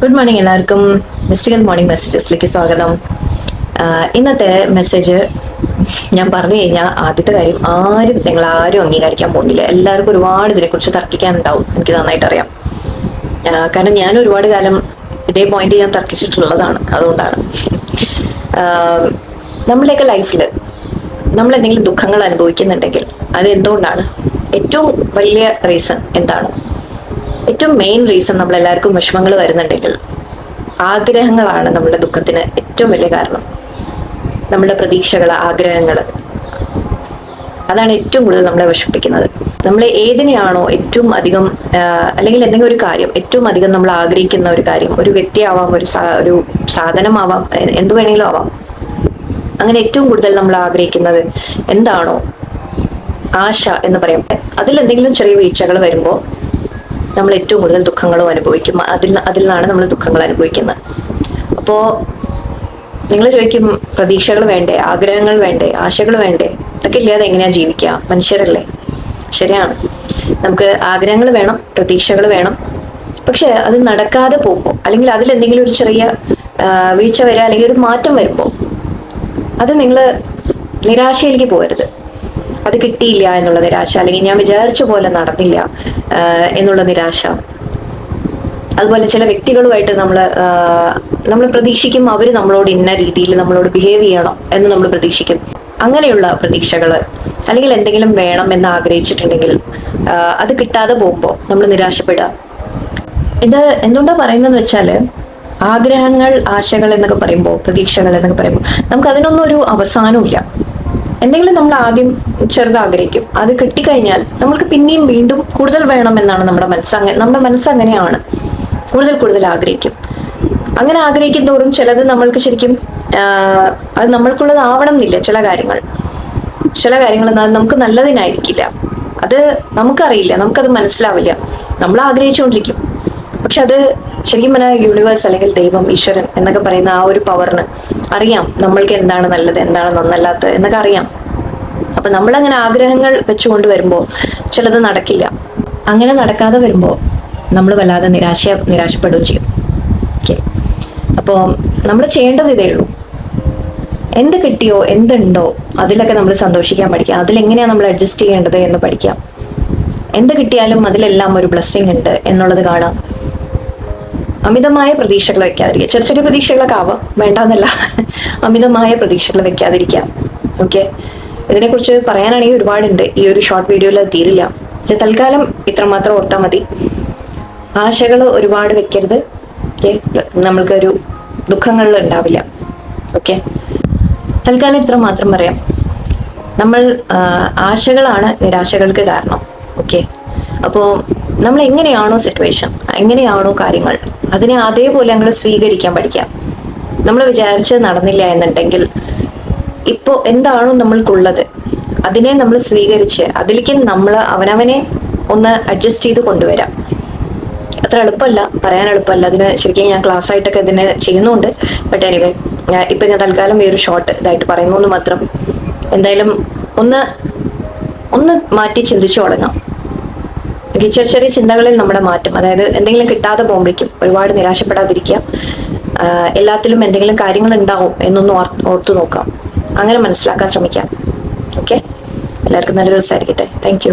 Good morning എല്ലാവർക്കും. Mystical morning മെസ്സേജസിലേക്ക് സ്വാഗതം. ഇന്നത്തെ മെസ്സേജ് ഞാൻ പറഞ്ഞു കഴിഞ്ഞാൽ ആദ്യത്തെ കാര്യം ആരും നിങ്ങൾ ആരും അംഗീകരിക്കാൻ പോകുന്നില്ല. എല്ലാവർക്കും ഒരുപാട് ഇതിനെക്കുറിച്ച് തർക്കിക്കാനുണ്ടാവും. എനിക്ക് നന്നായിട്ട് അറിയാം കാരണം ഞാൻ ഒരുപാട് കാലം ഇതേ പോയിന്റ് ഞാൻ തർക്കിച്ചിട്ടുള്ളതാണ്. അതുകൊണ്ടാണ്. നമ്മളെയൊക്കെ ലൈഫിൽ നമ്മൾ എന്തെങ്കിലും ദുഃഖങ്ങൾ അനുഭവിക്കുന്നുണ്ടെങ്കിൽ അത് എന്തുകൊണ്ടാണ് ഏറ്റവും വലിയ റീസൺ എന്താണ്? ഏറ്റവും മെയിൻ റീസൺ നമ്മൾ എല്ലാവർക്കും വിഷമങ്ങൾ വരുന്നുണ്ടെങ്കിൽ ആഗ്രഹങ്ങളാണ് നമ്മുടെ ദുഃഖത്തിന് ഏറ്റവും വലിയ കാരണം. നമ്മുടെ പ്രതീക്ഷകൾ ആഗ്രഹങ്ങൾ. അതാണ് ഏറ്റവും കൂടുതൽ നമ്മളെ വിഷമിപ്പിക്കുന്നത്. നമ്മൾ ഏതിനെയാണോ ഏറ്റവും അധികം അല്ലെങ്കിൽ എന്തെങ്കിലും ഒരു കാര്യം ഏറ്റവും അധികം നമ്മൾ ആഗ്രഹിക്കുന്ന ഒരു കാര്യം ഒരു വ്യക്തിയാവാം ഒരു ഒരു സാധനമാവാം എന്തു വേണമെങ്കിലും ആവാം. അങ്ങനെ ഏറ്റവും കൂടുതൽ നമ്മൾ ആഗ്രഹിക്കുന്നത് എന്താണോ ആശ എന്ന് പറയും. അതിൽ എന്തെങ്കിലും ചെറിയ വീഴ്ചകൾ വരുമ്പോൾ നമ്മൾ ഏറ്റവും കൂടുതൽ ദുഃഖങ്ങളും അനുഭവിക്കും. അതിൽ അതിൽ നിന്നാണ് നമ്മൾ ദുഃഖങ്ങൾ അനുഭവിക്കുന്നത്. അപ്പോൾ നിങ്ങൾ ചോദിക്കും പ്രതീക്ഷകൾ വേണ്ടേ? ആഗ്രഹങ്ങൾ വേണ്ടേ? ആശകൾ വേണ്ടേ? ഇതൊക്കെ ഇല്ലാതെ എങ്ങനെയാ ജീവിക്കുക? മനുഷ്യരല്ലേ? ശരിയാണ്. നമുക്ക് ആഗ്രഹങ്ങൾ വേണം പ്രതീക്ഷകൾ വേണം. പക്ഷെ അത് നടക്കാതെ പോകുമ്പോൾ അല്ലെങ്കിൽ അതിൽ എന്തെങ്കിലും ഒരു ചെറിയ വീഴ്ച വരിക അല്ലെങ്കിൽ ഒരു മാറ്റം വരുമ്പോൾ അത് നിങ്ങൾ നിരാശയിലേക്ക് പോകരുത്. അത് കിട്ടിയില്ല എന്നുള്ള നിരാശ അല്ലെങ്കിൽ ഞാൻ വിചാരിച്ച പോലെ നടന്നില്ല എന്നുള്ള നിരാശ. അതുപോലെ ചില വ്യക്തികളുമായിട്ട് നമ്മൾ നമ്മൾ പ്രതീക്ഷിക്കും അവർ നമ്മളോട് ഇന്ന രീതിയിൽ നമ്മളോട് ബിഹേവ് ചെയ്യണം എന്ന് നമ്മൾ പ്രതീക്ഷിക്കും. അങ്ങനെയുള്ള പ്രതീക്ഷകൾ അല്ലെങ്കിൽ എന്തെങ്കിലും വേണം എന്ന് ആഗ്രഹിച്ചിട്ടുണ്ടെങ്കിൽ അത് കിട്ടാതെ പോകുമ്പോൾ നമ്മൾ നിരാശപ്പെടുക. ഇത് എന്തുകൊണ്ടാണ് പറയുന്നതെന്ന് വെച്ചാൽ ആഗ്രഹങ്ങൾ ആശകൾ എന്നൊക്കെ പറയുമ്പോൾ പ്രതീക്ഷകൾ എന്നൊക്കെ പറയുമ്പോൾ നമുക്ക് അതിനൊന്നും ഒരു അവസാനമില്ല എന്തെങ്കിലും നമ്മൾ ആദ്യം ചെറുത് ആഗ്രഹിക്കും അത് കിട്ടിക്കഴിഞ്ഞാൽ നമ്മൾക്ക് പിന്നെയും വീണ്ടും കൂടുതൽ വേണം എന്നാണ് നമ്മുടെ മനസ്സ് അങ്ങനെ നമ്മുടെ മനസ്സ് അങ്ങനെയാണ്. കൂടുതൽ കൂടുതൽ ആഗ്രഹിക്കും. അങ്ങനെ ആഗ്രഹിക്കും തോറും ചിലത് നമ്മൾക്ക് ശരിക്കും അത് നമ്മൾക്കുള്ളത് ആവണം എന്നില്ല ചില കാര്യങ്ങൾ. ചില കാര്യങ്ങൾ നമുക്ക് നല്ലതിനായിരിക്കില്ല. അത് നമുക്കറിയില്ല നമുക്കത് മനസ്സിലാവില്ല. നമ്മൾ ആഗ്രഹിച്ചുകൊണ്ടിരിക്കും. പക്ഷെ അത് ശരിക്കും പറഞ്ഞാൽ യൂണിവേഴ്സ് അല്ലെങ്കിൽ ദൈവം ഈശ്വരൻ എന്നൊക്കെ പറയുന്ന ആ ഒരു പവറിന് അറിയാം നമ്മൾക്ക് എന്താണ് നല്ലത് എന്താണ് നന്നല്ലാത്തത് എന്നൊക്കെ അറിയാം. അപ്പൊ നമ്മളങ്ങനെ ആഗ്രഹങ്ങൾ വെച്ചുകൊണ്ട് വരുമ്പോൾ ചിലത് നടക്കില്ല. അങ്ങനെ നടക്കാതെ വരുമ്പോൾ നമ്മൾ വല്ലാതെ നിരാശ നിരാശപ്പെടുകയും ചെയ്യും. അപ്പോൾ നമ്മൾ ചെയ്യേണ്ടത് ഇതേ ഉള്ളൂ. എന്ത് കിട്ടിയോ എന്തുണ്ടോ അതിലൊക്കെ നമ്മൾ സന്തോഷിക്കാൻ പഠിക്കാം. അതിലെങ്ങനെയാണ് നമ്മൾ അഡ്ജസ്റ്റ് ചെയ്യേണ്ടത് എന്ന് പഠിക്കാം. എന്ത് കിട്ടിയാലും അതിലെല്ലാം ഒരു ബ്ലെസ്സിങ് ഉണ്ട് എന്നുള്ളത് കാണാം. അമിതമായ പ്രതീക്ഷകൾ വെക്കാതിരിക്കുക. ചെറിയ ചെറിയ പ്രതീക്ഷകളൊക്കെ ആവാം. വേണ്ടെന്നല്ല. അമിതമായ പ്രതീക്ഷകൾ വെക്കാതിരിക്കാം ഓക്കെ ഇതിനെക്കുറിച്ച് പറയാനാണെങ്കിൽ ഒരുപാടുണ്ട്. ഈ ഒരു ഷോർട്ട് വീഡിയോയിൽ അത് തീരില്ല. തൽക്കാലം ഇത്രമാത്രം ഓർത്താൽ മതി. ആശകൾ ഒരുപാട് വെക്കരുത്. ഓക്കെ നമ്മൾക്കൊരു ദുഃഖങ്ങൾ ഉണ്ടാവില്ല. ഓക്കെ തൽക്കാലം ഇത്ര മാത്രം പറയാം. നമ്മൾ ആശകളാണ് നിരാശകൾക്ക് കാരണം. ഓക്കെ അപ്പോൾ നമ്മൾ എങ്ങനെയാണോ സിറ്റുവേഷൻ എങ്ങനെയാണോ കാര്യങ്ങൾ അതിനെ അതേപോലെ അങ്ങോട്ട് സ്വീകരിക്കാൻ പഠിക്കാം നമ്മൾ വിചാരിച്ച് നടന്നില്ല എന്നുണ്ടെങ്കിൽ ഇപ്പോൾ എന്താണോ നമ്മൾക്കുള്ളത് അതിനെ നമ്മൾ സ്വീകരിച്ച് അതിലേക്ക് നമ്മൾ അവനവനെ ഒന്ന് അഡ്ജസ്റ്റ് ചെയ്ത് കൊണ്ടുവരാം. അത്ര എളുപ്പമല്ല പറയാൻ എളുപ്പമല്ല. അതിന് ശരിക്കും ഞാൻ ക്ലാസ് ആയിട്ടൊക്കെ ഇതിനെ ചെയ്യുന്നുണ്ട്. ബട്ട് എനിവേ ഇപ്പൊ ഞാൻ തൽക്കാലം ഈ ഒരു ഷോർട്ട് ഇതായിട്ട് പറയുന്നു. മാത്രം എന്തായാലും ഒന്ന് ഒന്ന് മാറ്റി ചിന്തിച്ചു തുടങ്ങാം. ചെറിയ ചെറിയ ചിന്തകളിൽ നമ്മുടെ മാറ്റം അതായത് എന്തെങ്കിലും കിട്ടാതെ പോകുമ്പോഴേക്കും ഒരുപാട് നിരാശപ്പെടാതിരിക്കുക എല്ലാത്തിലും എന്തെങ്കിലും കാര്യങ്ങൾ ഉണ്ടാവും എന്നൊന്ന് ഓർത്തു നോക്കാം അങ്ങനെ മനസ്സിലാക്കാൻ ശ്രമിക്കാം. ഓക്കെ? എല്ലാവർക്കും നല്ലൊരു ദിവസമായിരിക്കട്ടെ. താങ്ക്